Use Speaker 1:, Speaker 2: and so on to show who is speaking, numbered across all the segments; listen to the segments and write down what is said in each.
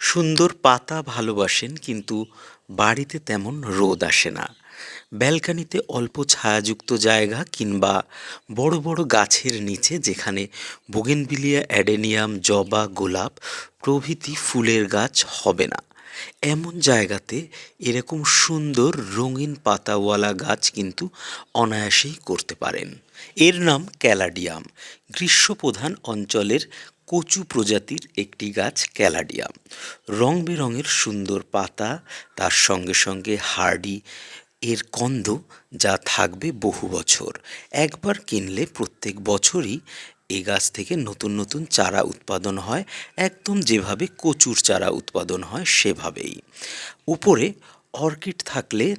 Speaker 1: সুন্দর পাতা ভালোবাসেন, কিন্তু বাড়িতে তেমন রোদ আসে না। ব্যালকানিতে অল্প ছায়াযুক্ত জায়গা কিংবা বড় বড় গাছের নিচে যেখানে বোগেনভিলিয়া, অ্যাডেনিয়াম, জবা, গোলাপ প্রভৃতি ফুলের গাছ হবে না। এমন জায়গাতে এরকম সুন্দর রঙিন পাতাওয়ালা গাছ কিন্তু অনায়াসেই করতে পারেন। এর নাম ক্যালাডিয়াম। গ্রীষ্মপ্রধান অঞ্চলের কচু প্রজাতির একটি গাছ ক্যালাডিয়াম। রং বেরঙের সুন্দর পাতা, তার সঙ্গে সঙ্গে হার্ডি এর কন্দ যা থাকবে বহু বছর। একবার কিনলে প্রত্যেক বছরই এই গাছ থেকে নতুন নতুন চারা উৎপাদন হয়। একদম যেভাবে কচুর চারা উৎপাদন হয় সেভাবেই। উপরে অর্কিড থাকলে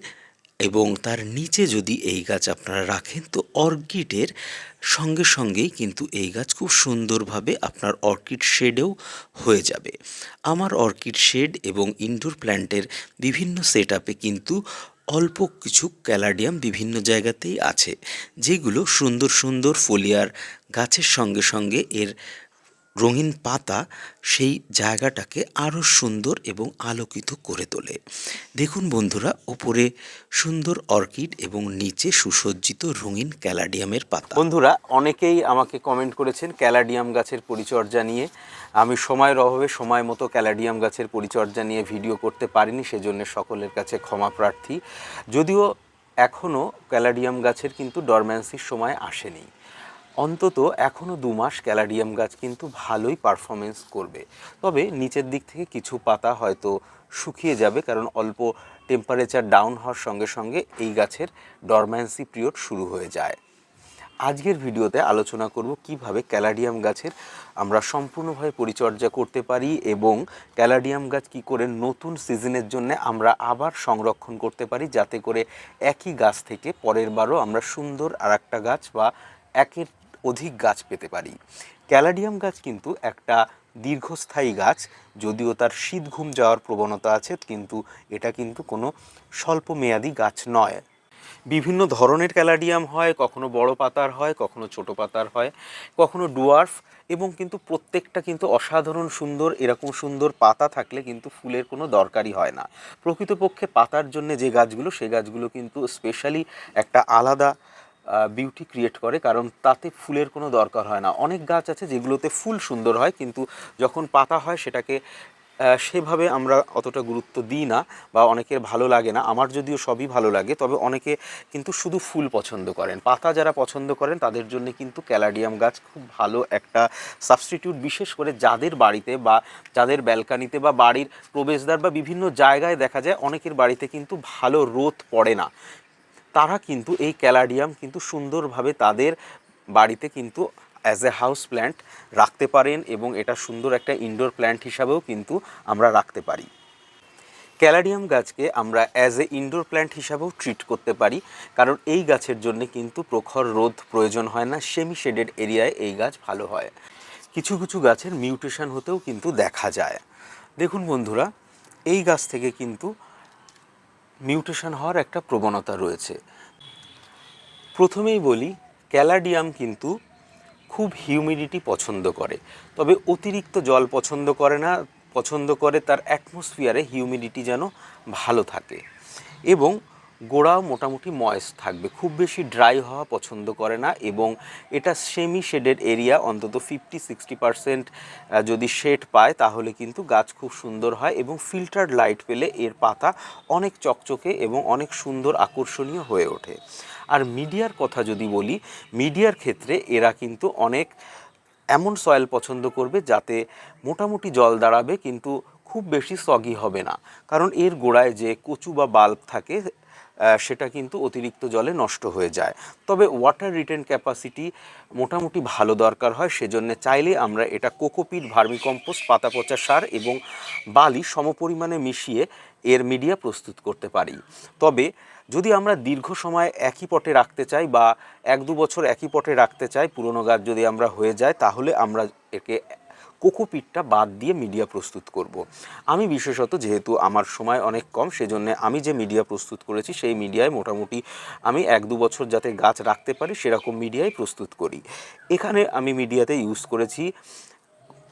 Speaker 1: এবং তার নিচে যদি এই গাছ আপনারা রাখেন, তো অর্কিডের সঙ্গে সঙ্গেই কিন্তু এই গাছ খুব সুন্দরভাবে আপনার অর্কিড শেডেও হয়ে যাবে। আমার অর্কিড শেড এবং ইনডোর প্ল্যান্টের বিভিন্ন সেট আপে কিন্তু অল্প কিছু ক্যালাডিয়াম বিভিন্ন জায়গাতেই আছে, যেগুলো সুন্দর সুন্দর ফলিয়ার গাছের সঙ্গে সঙ্গে এর রঙিন পাতা সেই জায়গাটাকে আরও সুন্দর এবং আলোকিত করে তোলে। দেখুন বন্ধুরা, ওপরে সুন্দর অর্কিড এবং নিচে সুসজ্জিত রঙিন ক্যালাডিয়ামের পাতা।
Speaker 2: বন্ধুরা, অনেকেই আমাকে কমেন্ট করেছেন ক্যালাডিয়াম গাছের পরিচর্যা নিয়ে। আমি সময়ের অভাবে সময় মতো ক্যালাডিয়াম গাছের পরিচর্যা নিয়ে ভিডিও করতে পারিনি, সেজন্য সকলের কাছে ক্ষমা প্রার্থী। যদিও এখনও ক্যালাডিয়াম গাছের কিন্তু ডরম্যান্সির সময় আসেনি। অন্তত এখনও দু মাস ক্যালাডিয়াম গাছ কিন্তু ভালোই পারফরমেন্স করবে। তবে নিচের দিক থেকে কিছু পাতা হয়তো শুকিয়ে যাবে কারণ অল্প টেম্পারেচার ডাউন হওয়ার সঙ্গে সঙ্গে এই গাছের ডরম্যান্সি পিরিয়ড শুরু হয়ে যায়। আজকের ভিডিওতে আলোচনা করব কীভাবে ক্যালাডিয়াম গাছের আমরা সম্পূর্ণভাবে পরিচর্যা করতে পারি এবং ক্যালাডিয়াম গাছ কি করে নতুন সিজনের জন্য আমরা আবার সংরক্ষণ করতে পারি যাতে করে একই গাছ থেকে পরের বারও আমরা সুন্দর আর একটা গাছ বা একের অধিক গাছ পেতে পারি। ক্যালাডিয়াম গাছ কিন্তু একটা দীর্ঘস্থায়ী গাছ, যদিও তার শীত ঘুম যাওয়ার প্রবণতা আছে, কিন্তু এটা কিন্তু কোনো স্বল্প মেয়াদি গাছ নয়। বিভিন্ন ধরনের ক্যালাডিয়াম হয়, কখনো বড় পাতার হয়, কখনো ছোট পাতার হয়, কখনো ডুয়ার্ফ, এবং কিন্তু প্রত্যেকটা কিন্তু অসাধারণ সুন্দর, এরকম সুন্দর পাতা থাকলে কিন্তু ফুলের কোনো দরকারই হয় না। প্রকৃতপক্ষে পাতার জন্য যে গাছগুলো সেই গাছগুলো কিন্তু স্পেশালি একটা আলাদা বিউটি ক্রিয়েট করে, কারণ তাতে ফুলের কোনো দরকার হয় না। অনেক গাছ আছে যেগুলোতে ফুল সুন্দর হয়, কিন্তু যখন পাতা হয় সেটাকে সেভাবে আমরা অতটা গুরুত্ব দিই না বা অনেকের ভালো লাগে না। আমার যদিও সবই ভালো লাগে, তবে অনেকে কিন্তু শুধু ফুল পছন্দ করেন। পাতা যারা পছন্দ করেন, তাদের জন্য কিন্তু ক্যালাডিয়াম গাছ খুব ভালো একটা সাবস্টিটিউট বিশেষ করে যাদের বাড়িতে বা যাদের ব্যালকানিতে বা বাড়ির প্রবেশদ্বার বা বিভিন্ন জায়গায় দেখা যায়, অনেকের বাড়িতে কিন্তু ভালো রোদ পড়ে না। তারা কিন্তু এই ক্যালাডিয়াম কিন্তু সুন্দরভাবে তাদের বাড়িতে কিন্তু অ্যাজ এ হাউস প্ল্যান্ট রাখতে পারেন এবং এটা সুন্দর একটা ইনডোর প্ল্যান্ট হিসাবেও কিন্তু আমরা রাখতে পারি। ক্যালাডিয়াম গাছকে আমরা অ্যাজ এ ইনডোর প্ল্যান্ট হিসাবেও ট্রিট করতে পারি, কারণ এই গাছের জন্য কিন্তু প্রখর রোদ প্রয়োজন হয় না সেমি শেডেড এরিয়ায় এই গাছ ভালো হয়। কিছু কিছু গাছের মিউটেশন হতেও কিন্তু দেখা যায়। দেখুন বন্ধুরা, এই গাছ থেকে কিন্তু মিউটেশন হওয়ার একটা প্রবণতা রয়েছে। প্রথমেই বলি, ক্যালাডিয়াম কিন্তু খুব হিউমিডিটি পছন্দ করে। তবে অতিরিক্ত জল পছন্দ করে না, পছন্দ করে তার অ্যাটমসফিয়ারে হিউমিডিটি যেন ভালো থাকে। এবং গোড়াও মোটামুটি ময়েস্ট থাকবে। খুব বেশি ড্রাই হওয়া পছন্দ করে না এবং এটা সেমি শেডেড এরিয়া, অন্তত ফিফটি সিক্সটি পারসেন্ট যদি শেড পায় তাহলে কিন্তু গাছ খুব সুন্দর হয় এবং ফিল্টার্ড লাইট পেলে এর পাতা অনেক চকচকে এবং অনেক সুন্দর আকর্ষণীয় হয়ে ওঠে। আর মিডিয়ার কথা যদি বলি, মিডিয়ার ক্ষেত্রে এরা কিন্তু অনেক এমন সয়েল পছন্দ করবে যাতে মোটামুটি জল দাঁড়াবে কিন্তু খুব বেশি সগি হবে না। কারণ এর গোড়ায় যে কচু বা বাল্ব থাকে সেটা কিন্তু অতিরিক্ত জলে নষ্ট হয়ে যায়। তবে ওয়াটার রিটেন ক্যাপাসিটি মোটামুটি ভালো দরকার হয়, সেজন্য চাইলে আমরা এটা কোকোপিট ভার্মিকম্পোস্ট, পাতা পচা সার এবং বালি সমপরিমাণে মিশিয়ে এর মিডিয়া প্রস্তুত করতে পারি। তবে যদি আমরা দীর্ঘ সময় একই পটে রাখতে চাই বা এক দু বছর একই পটে রাখতে চাই, পুরনো গাছ যদি আমরা হয়ে যায়, তাহলে আমরা একে কোকোপিটটা বাদ দিয়ে মিডিয়া প্রস্তুত করব। আমি বিশেষত যেহেতু আমার সময় অনেক কম, সেজন্য আমি যে মিডিয়া প্রস্তুত করেছি, সেই মিডিয়ায় মোটামুটি আমি এক দু বছর যাতে গাছ রাখতে পারি, সেরকম মিডিয়াই প্রস্তুত করি এখানে আমি মিডিয়াতে ইউজ করেছি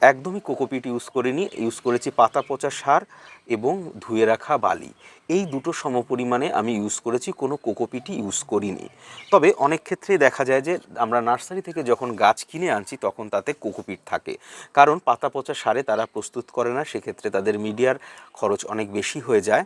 Speaker 2: একদমই কোকোপিট ইউজ করিনি, ইউজ করেছি পাতা পচা সার এবং ধুয়ে রাখা বালি। এই দুটো সমপরিমাণে আমি ইউজ করেছি, কোনো কোকোপিটই ইউজ করিনি। তবে অনেক ক্ষেত্রেই দেখা যায় যে, আমরা নার্সারি থেকে যখন গাছ কিনে আনছি, তখন তাতে কোকোপিট থাকে। কারণ পাতা পচা সারে তারা প্রস্তুত করে না, সেক্ষেত্রে তাদের মিডিয়ার খরচ অনেক বেশি হয়ে যায়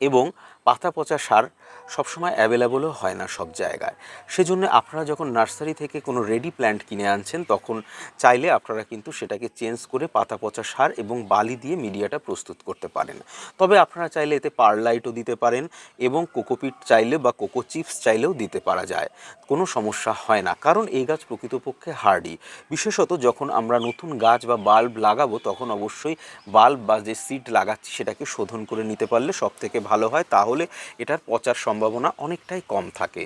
Speaker 2: এবং পাতা পচা সার সবসময় অ্যাভেলেবলও হয় না সব জায়গায়। সেজন্য আপনারা যখন নার্সারি থেকে কোনো রেডি প্ল্যান্ট কিনে আনছেন, তখন চাইলে আপনারা কিন্তু সেটাকে চেঞ্জ করে পাতা পচা সার এবং বালি দিয়ে মিডিয়াটা প্রস্তুত করতে পারেন। তবে আপনারা চাইলে এতে পারলাইটও দিতে পারেন এবং কোকোপিট চাইলে বা কোকো চিপস চাইলেও দিতে পারা যায়। কোনো সমস্যা হয় না। কারণ এই গাছ প্রকৃতপক্ষে হার্ডি বিশেষত যখন আমরা নতুন গাছ বা বাল্ব লাগাবো, তখন অবশ্যই বাল্ব বা যে সিড লাগাচ্ছি, সেটাকে শোধন করে নিতে পারলে সব থেকে ভালো হয়। তাহলে এটার পচার সম্ভাবনা অনেকটাই কম থাকে।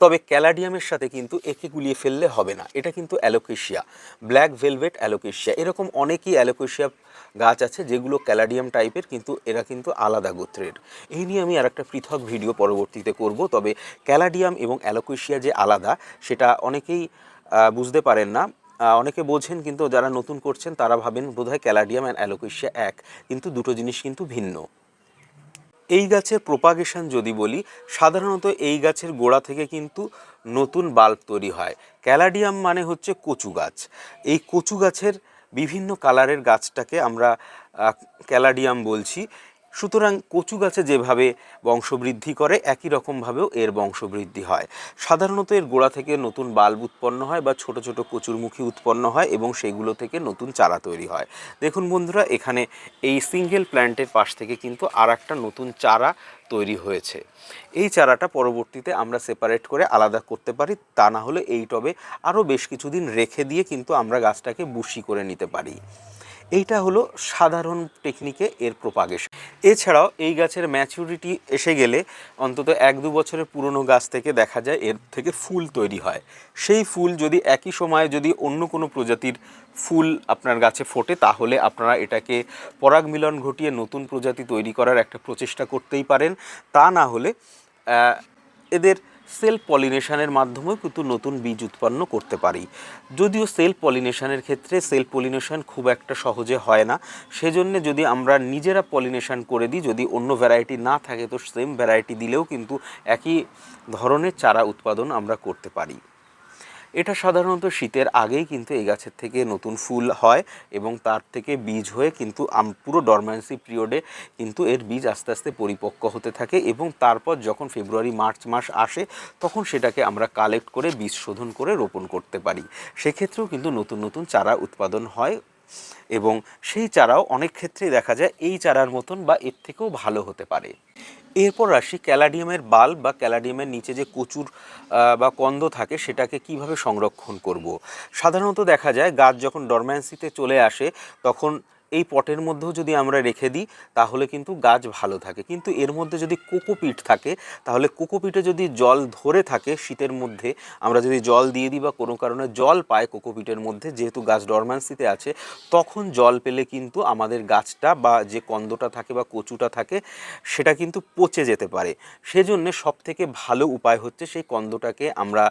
Speaker 2: তবে ক্যালাডিয়ামের সাথে কিন্তু একে গুলিয়ে ফেললে হবে না। এটা কিন্তু অ্যালোকেশিয়া, ব্ল্যাক ভেলভেট অ্যালোকেশিয়া। এরকম অনেকই অ্যালোকেশিয়া গাছ আছে যেগুলো ক্যালাডিয়াম টাইপের, কিন্তু এরা কিন্তু আলাদা গোত্রের। এই নিয়ে আমি আর একটা পৃথক ভিডিও পরবর্তীতে করব। তবে ক্যালাডিয়াম এবং অ্যালোকেশিয়া যে আলাদা, সেটা অনেকেই বুঝতে পারেন না। অনেকে বোঝেন কিন্তু যারা নতুন করছেন, তারা ভাবেন বোধহয় ক্যালাডিয়াম অ্যান্ড অ্যালোকেশিয়া এক, কিন্তু দুটো জিনিস কিন্তু ভিন্ন। এই গাছের প্রোপাগেশন যদি বলি, সাধারণত এই গাছের গোড়া থেকে কিন্তু নতুন বাল্ব তৈরি হয়। ক্যালাডিয়াম মানে হচ্ছে কচু গাছ। এই কচু গাছের বিভিন্ন কালারের গাছটাকে আমরা ক্যালাডিয়াম বলছি। সুতরাং কচু গাছে যেভাবে বংশবৃদ্ধি করে, একই রকমভাবেও এর বংশবৃদ্ধি হয়। সাধারণত এর গোড়া থেকে নতুন বাল্ব উৎপন্ন হয় বা ছোট ছোট কচুরমুখী উৎপন্ন হয় এবং সেগুলো থেকে নতুন চারা তৈরি হয়। দেখুন বন্ধুরা, এখানে এই সিঙ্গেল প্ল্যান্টের পাশ থেকে কিন্তু আর একটা নতুন চারা তৈরি হয়েছে। এই চারাটা পরবর্তীতে আমরা সেপারেট করে আলাদা করতে পারি, তা না হলে এই টবে আরও বেশ কিছুদিন রেখে দিয়ে কিন্তু আমরা গাছটাকে বুশি করে নিতে পারি। এইটা হলো সাধারণ টেকনিকে এর প্রোপাগেশন এছাড়াও এই গাছের ম্যাচুরিটি এসে গেলে অন্তত এক দু বছরের পুরনো গাছ থেকে দেখা যায় এর থেকে ফুল তৈরি হয়। সেই ফুল যদি একই সময়ে যদি অন্য কোনো প্রজাতির ফুল আপনার গাছে ফোটে, তাহলে আপনারা এটাকে পরাগ মিলন ঘটিয়ে নতুন প্রজাতি তৈরি করার একটা প্রচেষ্টা করতেই পারেন। তা না হলে এদের সেলফ পলিনেশানের মাধ্যমেও কিন্তু নতুন বীজ উৎপন্ন করতে পারি। যদিও সেল পলিনেশানের ক্ষেত্রে সেল পলিনেশান খুব একটা সহজে হয় না, সেজন্য যদি আমরা নিজেরা পলিনেশান করে দিই, যদি অন্য ভ্যারাইটি না থাকে, তো সেম ভ্যারাইটি দিলেও কিন্তু একই ধরনের চারা উৎপাদন আমরা করতে পারি। এটা সাধারণত শীতের আগেই কিন্তু এই গাছের থেকে নতুন ফুল হয় এবং তার থেকে বীজ হয়ে কিন্তু পুরো ডরম্যান্সি পিরিয়ডে কিন্তু এর বীজ আস্তে আস্তে পরিপক্ক হতে থাকে এবং তারপর যখন ফেব্রুয়ারি মার্চ মাস আসে, তখন সেটাকে আমরা কালেক্ট করে বীজ শোধন করে রোপণ করতে পারি। সেক্ষেত্রেও কিন্তু নতুন নতুন চারা উৎপাদন হয় এবং সেই চারাও অনেক ক্ষেত্রেই দেখা যায় এই চারার মতন বা এর থেকেও ভালো হতে পারে। এরপর আসি ক্যালাডিয়ামের বাল্ব বা ক্যালাডিয়ামের নিচে যে কচুর বা কন্দ থাকে সেটাকে কীভাবে সংরক্ষণ করব। সাধারণত দেখা যায় গাছ যখন ডরম্যান্সিতে চলে আসে, তখন এই পটের মধ্যেও যদি আমরা রেখে দিই, তাহলে কিন্তু গাছ ভালো থাকে। কিন্তু এর মধ্যে যদি কোকোপিট থাকে, তাহলে কোকোপিটে যদি জল ধরে থাকে শীতের মধ্যে, আমরা যদি জল দিয়ে দিই বা কোনো কারণে জল পায় কোকোপিটের মধ্যে, যেহেতু গাছ ডরম্যান্সিতে আছে, তখন জল পেলে কিন্তু আমাদের গাছটা বা যে কন্দটা থাকে বা কচুটা থাকে, সেটা কিন্তু পচে যেতে পারে। সেজন্য সব থেকে ভালো উপায় হচ্ছে সেই কন্দটাকে আমরা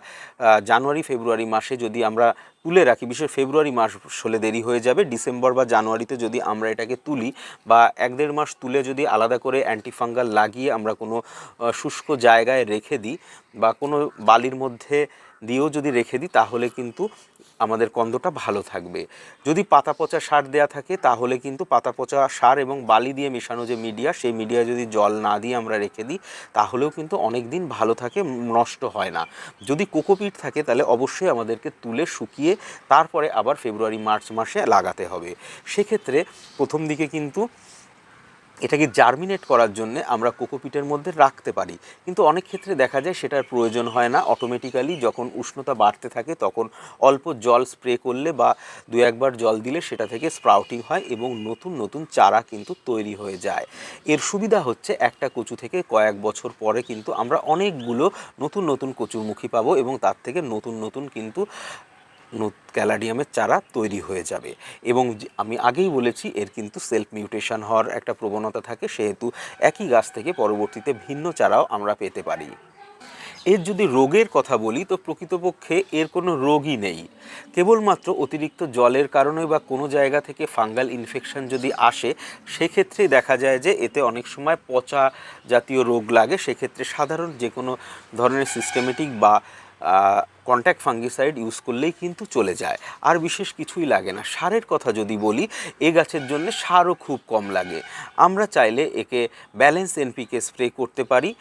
Speaker 2: জানুয়ারি, ফেব্রুয়ারি মাসে যদি আমরা তুলে রাখি। বিশেষ ফেব্রুয়ারি মাস হলে দেরি হয়ে যাবে। ডিসেম্বর বা জানুয়ারিতে যদি আমরা এটাকে তুলি বা এক দেড় মাস তুলে যদি আলাদা করে অ্যান্টিফাঙ্গাল লাগিয়ে আমরা কোনো শুষ্ক জায়গায় রেখে দিই বা কোনো বালির মধ্যে দিয়েও যদি রেখে দিই, তাহলে কিন্তু আমাদের কন্দটা ভালো থাকবে। যদি পাতা পচা সার দেয়া থাকে, তাহলে কিন্তু পাতা পচা সার এবং বালি দিয়ে মেশানো যে মিডিয়া, সেই মিডিয়া যদি জল না দিয়ে আমরা রেখে দিই, তাহলেও কিন্তু অনেক দিন ভালো থাকে, নষ্ট হয় না। যদি কোকোপিট থাকে, তাহলে অবশ্যই আমাদেরকে তুলে শুকিয়ে তারপরে আবার ফেব্রুয়ারি, মার্চ মাসে লাগাতে হবে। সেক্ষেত্রে প্রথম দিকে কিন্তু এটাকে জার্মিনেট করার জন্য আমরা কোকোপিটের মধ্যে রাখতে পারি। কিন্তু অনেক ক্ষেত্রে দেখা যায় সেটার প্রয়োজন হয় না। অটোমেটিক্যালি যখন উষ্ণতা বাড়তে থাকে তখন অল্প জল স্প্রে করলে বা দু একবার জল দিলে সেটা থেকে স্প্রাউটিং হয় এবং নতুন নতুন চারা কিন্তু তৈরি হয়ে যায়। এর সুবিধা হচ্ছে একটা কচু থেকে কয়েক বছর পরে কিন্তু আমরা অনেকগুলো নতুন নতুন কচুর কচুরমুখী পাবো এবং তার থেকে নতুন নতুন কিন্তু নত- ক্যালাডিয়ামের চারা তৈরি হয়ে যাবে। এবং আমি আগেই বলেছি, এর কিন্তু সেলফ মিউটেশন হওয়ার একটা প্রবণতা থাকে, সেহেতু একই গাছ থেকে পরবর্তীতে ভিন্ন চারাও আমরা পেতে পারি। এর যদি রোগের কথা বলি, তো প্রকৃতপক্ষে এর কোনো রোগই নেই। কেবলমাত্র অতিরিক্ত জলের কারণে বা কোনো জায়গা থেকে ফাঙ্গাল ইনফেকশন যদি আসে, সেক্ষেত্রেই দেখা যায় যে এতে অনেক সময় পচা জাতীয় রোগ লাগে। সেক্ষেত্রে সাধারণ যে কোনো ধরনের সিস্টেমেটিক বা কন্ট্যাক্ট ফাঙ্গিসাইড ইউজ করলেই কিন্তু চলে যায়। আর বিশেষ কিছুই লাগে না। সারের কথা যদি বলি, এ গাছের জন্য সারও খুব কম লাগে। আমরা চাইলে একে ব্যালেন্স এনপিকে স্প্রে করতে পারি।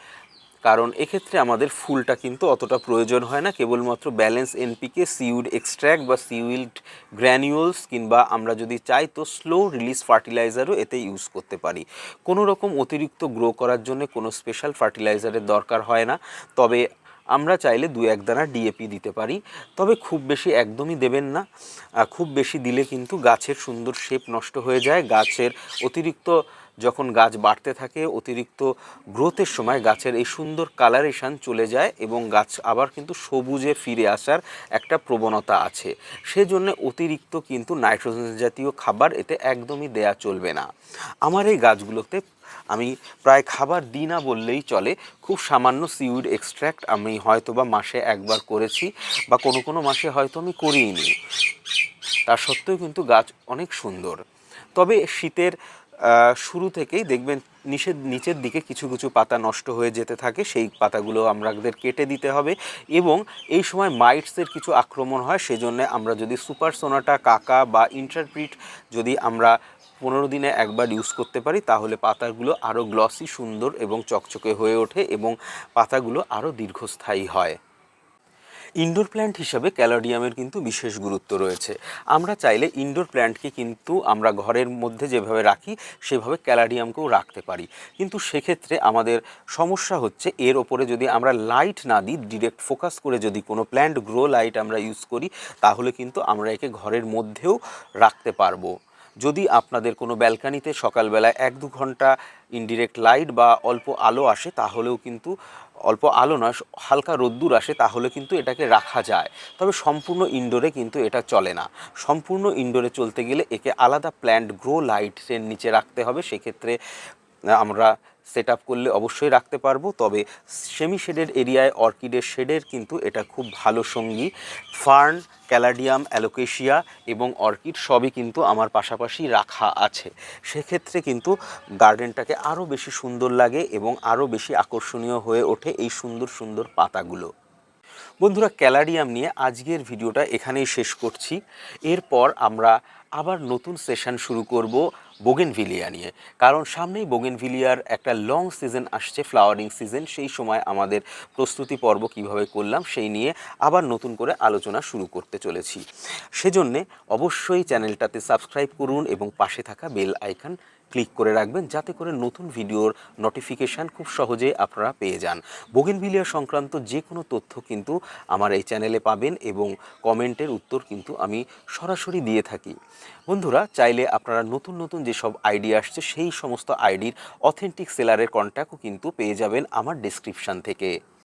Speaker 2: কারণ এক্ষেত্রে আমাদের ফুলটা কিন্তু অতটা প্রয়োজন হয় না। কেবলমাত্র ব্যালেন্স এনপিকে সিউড এক্সট্র্যাক্ট বা সিউইল্ড গ্র্যানিউলস কিংবা আমরা যদি চাই তো স্লো রিলিজ ফার্টিলাইজারও এতে ইউজ করতে পারি। কোনো রকম অতিরিক্ত গ্রো করার জন্য কোনো স্পেশাল ফার্টিলাইজারের দরকার হয় না। তবে আমরা চাইলে দু এক দানা ডিএপি দিতে পারি। তবে খুব বেশি একদমই দেবেন না। খুব বেশি দিলে কিন্তু গাছের সুন্দর শেপ নষ্ট হয়ে যায়। গাছের অতিরিক্ত যখন গাছ বাড়তে থাকে, অতিরিক্ত গ্রোথের সময় গাছের এই সুন্দর কালারেশন চলে যায় এবং গাছ আবার কিন্তু সবুজে ফিরে আসার একটা প্রবণতা আছে। সেজন্য অতিরিক্ত কিন্তু নাইট্রোজেন জাতীয় খাবার এতে একদমই দেয়া চলবে না। আমার এই গাছগুলোতে আমি প্রায় খাবার দিই না বললেই চলে। খুব সামান্য সিউড এক্সট্র্যাক্ট আমি হয়তো বা মাসে একবার করেছি বা কোনো কোনো মাসে হয়তো আমি করিনি তা সত্ত্বেও কিন্তু গাছ অনেক সুন্দর। তবে শীতের শুরু থেকেই দেখবেন নিচের নিচের দিকে কিছু কিছু পাতা নষ্ট হয়ে যেতে থাকে, সেই পাতাগুলো আমাদের কেটে দিতে হবে এবং এই সময় মাইটসের কিছু আক্রমণ হয়, সেজন্য আমরা যদি সুপার সোনাটা কাকা বা ইন্টারপ্রিট যদি আমরা পনেরো দিনে একবার ইউজ করতে পারি, তাহলে পাতাগুলো আরও গ্লসি সুন্দর এবং চকচকে হয়ে ওঠে এবং পাতাগুলো আরও দীর্ঘস্থায়ী হয়। ইনডোর প্ল্যান্ট হিসাবে ক্যালোডিয়ামের কিন্তু বিশেষ গুরুত্ব রয়েছে। আমরা চাইলে ইনডোর প্ল্যান্টকে কিন্তু আমরা ঘরের মধ্যে যেভাবে রাখি, সেভাবে ক্যালাডিয়ামকেও রাখতে পারি। কিন্তু সেক্ষেত্রে আমাদের সমস্যা হচ্ছে, এর ওপরে যদি আমরা লাইট না দিই ডিরেক্ট ফোকাস করে যদি কোনো প্ল্যান্ট গ্রো লাইট আমরা ইউজ করি, তাহলে কিন্তু আমরা একে ঘরের মধ্যেও রাখতে পারব। যদি আপনাদের কোনো ব্যালকানিতে সকালবেলায় এক দু ঘণ্টা ইনডিরেক্ট লাইট বা অল্প আলো আসে, তাহলেও কিন্তু, অল্প আলো নয়, হালকা রোদ্দুর আসে, তাহলে কিন্তু এটাকে রাখা যায়। তবে সম্পূর্ণ ইনডোরে কিন্তু এটা চলে না। সম্পূর্ণ ইনডোরে চলতে গেলে একে আলাদা প্ল্যান্ট গ্রো লাইটের নিচে রাখতে হবে। সেক্ষেত্রে আমরা সেট করলে অবশ্যই রাখতে পারব। তবে সেমি শেডেড এরিয়ায় অর্কিডের শেডের কিন্তু এটা খুব ভালো সঙ্গী। ফার্ন, ক্যালাডিয়াম, অ্যালোকেশিয়া এবং অর্কিড সবই কিন্তু আমার পাশাপাশি রাখা আছে। সেক্ষেত্রে কিন্তু গার্ডেনটাকে আরও বেশি সুন্দর লাগে এবং আরও বেশি আকর্ষণীয় হয়ে ওঠে এই সুন্দর সুন্দর পাতাগুলো। বন্ধুরা ক্যালারিয়াম নিয়ে আজকের ভিডিওটা এখানেই শেষ করছি। এরপর আমরা আবার নতুন সেশন শুরু করব। বোগেনভিলিয়া নিয়ে। কারণ সামনেই বোগেনভিলিয়ার একটা লং সিজন আসছে ফ্লাওয়ারিং সিজন সেই সময় আমাদের প্রস্তুতি পর্ব কীভাবে করলাম সেই নিয়ে আবার নতুন করে আলোচনা শুরু করতে চলেছি। সেজন্যে অবশ্যই চ্যানেলটাতে সাবস্ক্রাইব করুন এবং পাশে থাকা বেল আইকন ক্লিক করে রাখবেন, যাতে করে নতুন ভিডিওর নোটিফিকেশান খুব সহজে আপনারা পেয়ে যান। বোগেনভিলিয়া সংক্রান্ত যে কোনো তথ্য কিন্তু আমার এই চ্যানেলে পাবেন এবং কমেন্টের উত্তর কিন্তু আমি সরাসরি দিয়ে থাকি। বন্ধুরা, চাইলে আপনারা নতুন নতুন যেসব আইডি আসছে, সেই সমস্ত আইডির অথেন্টিক সেলারের কন্ট্যাক্টও কিন্তু পেয়ে যাবেন আমার ডিসক্রিপশান থেকে।